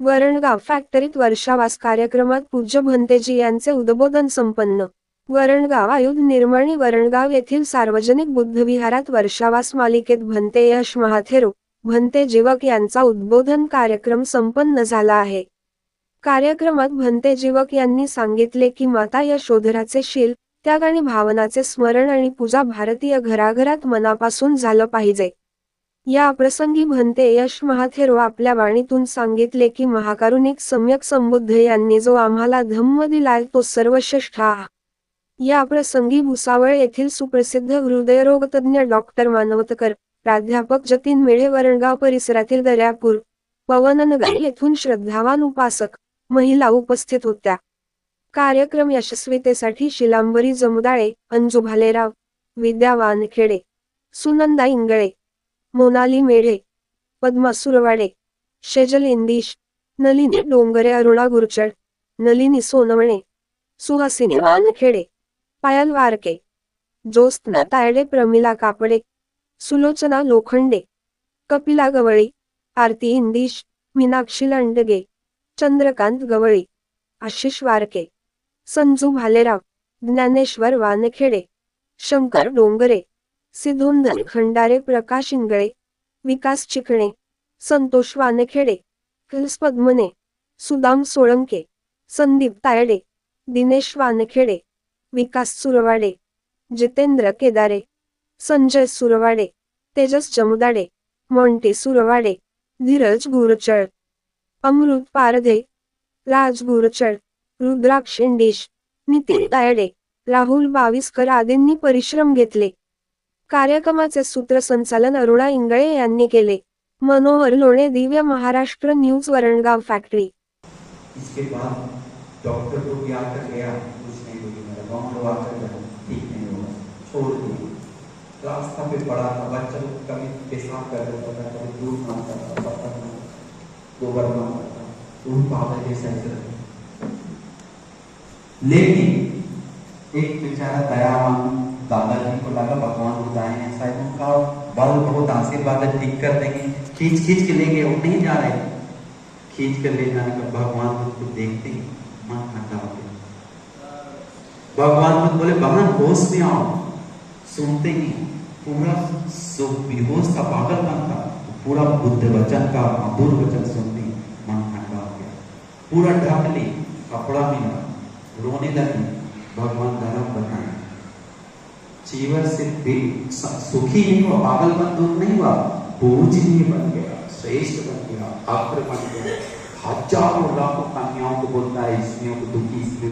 वरणगाव फॅक्टरीत वर्षावास कार्यक्रमात पूज्य भंतेजी यांचे उद्बोधन संपन्न. वरणगाव आयुध निर्मणी वरणगाव येथील सार्वजनिक बुद्धविहारात वर्षावास मालिकेत भंते यश महाथेरो भंते जीवक यांचा उद्बोधन कार्यक्रम संपन्न झाला आहे. कार्यक्रमात भंते जीवक यांनी सांगितले की माता यशोधराचे शील त्याग आणि भावनाचे स्मरण आणि पूजा भारतीय घराघरात मनापासून झालं पाहिजे. या प्रसंगी भंते यश महाथेरो आपल्या वाणीतून सांगितले की महाकारुणिक सम्यक संबुद्ध यांनी जो आम्हाला धम्म दिलाय तो सर्वश्रेष्ठ या प्रसंगी भुसावळ येथील सुप्रसिद्ध हृदयरोगतज्ञ डॉक्टर मानवतकर प्राध्यापक जतीन मेळे वरणगाव परिसरातील दर्यापूर पवननगर येथून श्रद्धावान उपासक महिला उपस्थित होत्या. कार्यक्रम यशस्वीतेसाठी शिलांबरी जमुदाळे अंजू भालेराव विद्या वानखेडे सुनंदा इंगळे मोनाली मेढे पद्मा सुरवाडे शेजल इंदिश नलिनी डोंगरे अरुणा गुरचड नलिनी सोनवणे सुहासिनी वानखेडे पायल वारके ज्योत्स्ना तायडे प्रमिला कापडे सुलोचना लोखंडे कपिला गवळी आरती इंदिश मीनाक्षी लांडगे चंद्रकांत गवळी आशिष वारके संजू भालेराव ज्ञानेश्वर वानखेडे शंकर डोंगरे सिद्धोंदर खंडारे प्रकाश इंगळे विकास चिकणे संतोष वानखेडे किल्स पद्मने सुदाम सोळंके संदीप तायडे दिनेश वानखेडे विकास सुरवाडे जितेंद्र केदारे संजय सुरवाडे तेजस जमुदाडे मोंटी सुरवाडे धीरज गुरचळ अमृत पारधे राज गुरचळ रुद्राक्ष इंडिश नितीन तायडे राहुल बाविस्कर आदींनी परिश्रम घेतले. कार्यक्रमाचे सूत्रसंचालन अरुणा इंगळे यांनी केले. मनोहर लोणे दिव्य महाराष्ट्र न्यूज वरणगाव फॅक्टरी. इसके बाद डॉक्टर को भी आकर गया? कुछ नहीं बोली। मेरा गाँव लोग आकर गया ठीक नहीं होगा छोड़ दिया। रास्ता पे पड़ा था। बच्चा लोग कभी पेशाब कर देता था कभी दूध मारता था बर्तन में गोबर मारता था। तो उन पागल जैसे ऐसे लेकिन एक बेचारा दयावान दादाजी को लगा भगवान है ठीक कर देंगे, खींच खींच के ले गए वो नहीं जा रहे। खींच कर ले जाने पर भगवान उसको देखते ही, मन ठंडा हो गया भगवान बुद्ध बोले, बहन, होश में आओ। सुनते ही पूरा सो बेहोश था पागलपन था। पूरा बुद्ध वचन का, मधुर वचन सुनते मन ठंडा हो गया पूरा ढक ली कपड़ा मिला, रोने लगी। भगवान धर्म बताए जीवन से दिल सुखी नहीं हुआ पागलपन दूर नहीं हुआ पूजनीय बन गया श्रेष्ठ बन गया अग्र बन गया। हजारों लाखों कन्याओं को बोलता है स्त्रियों को दुखी स्त्री